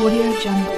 Audio Jungle.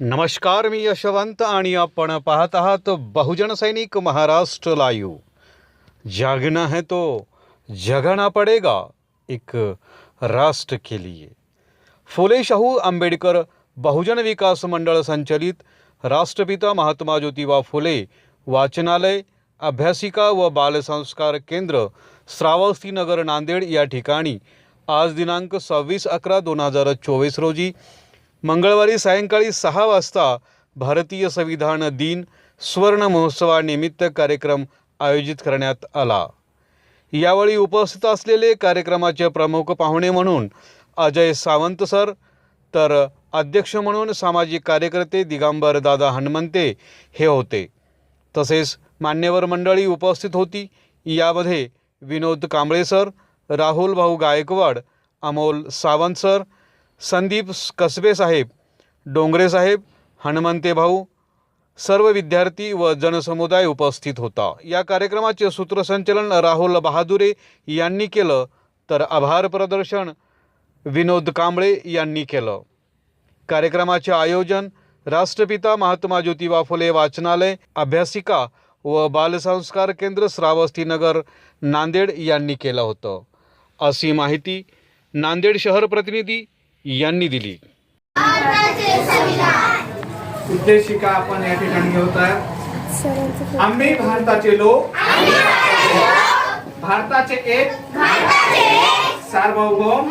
नमस्कार मी यशवंत आणि आपण पाहत आहात बहुजन सैनिक महाराष्ट्र लाईव्ह. जागना है तो जगना पडेगा, एक राष्ट्र के लिए. फुले शाहू आंबेडकर बहुजन विकास मंडळ संचलित राष्ट्रपिता महात्मा ज्योतिबा फुले वाचनालय अभ्यासिका व बालसंस्कार केंद्र श्रावस्तीनगर नांदेड या ठिकाणी आज दिनांक सव्वीस अकरा दोन हजार चोवीस रोजी मंगळवारी सायंकाळी सहा वाजता भारतीय संविधान दिन सुवर्ण महोत्सवानिमित्त कार्यक्रम आयोजित करण्यात आला. यावेळी उपस्थित असलेले कार्यक्रमाचे प्रमुख पाहुणे म्हणून अजय सावंत सर तर अध्यक्ष म्हणून सामाजिक कार्यकर्ते दिगंबर दादा हनुमंते हे होते. तसेच मान्यवर मंडळी उपस्थित होती. यामध्ये विनोद कांबळे सर राहुल भाऊ गायकवाड अमोल सावंत सर संदीप कसबे साहेब डोंगरे साहेब हनुमंते भाऊ सर्व विद्यार्थी व जनसमुदाय उपस्थित होता. या कार्यक्रमाचे सूत्रसंचलन राहुल बहादुरे यांनी केलं. तर आभार प्रदर्शन विनोद कांबळे यांनी केलं. कार्यक्रमाचे आयोजन राष्ट्रपिता महात्मा ज्योतिबा फुले वाचनालय अभ्यासिका व बालसंस्कार केंद्र श्रावस्तीनगर नांदेड यांनी केलं होतं. अशी माहिती नांदेड शहर प्रतिनिधी यांनी दिली. उद्देशिका आपण या ठिकाणी घेत आहे आम्ही भारताचे लोक. भारताचे एक. सार्वभौम.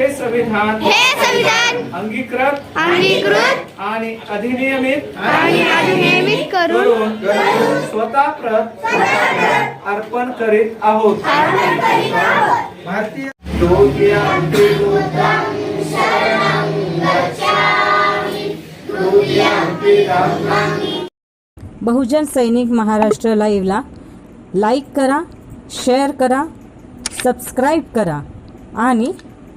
हे संविधान हे संविधान अंगीकृत अंगीकृत आणि अधिनियमित आणि अधिनियमित करून स्वतः प्रत अर्पण करीत आहोत. भारतीय बहुजन सैनिक महाराष्ट्र लाईव्हला लाईक करा शेअर करा सबस्क्राईब करा आणि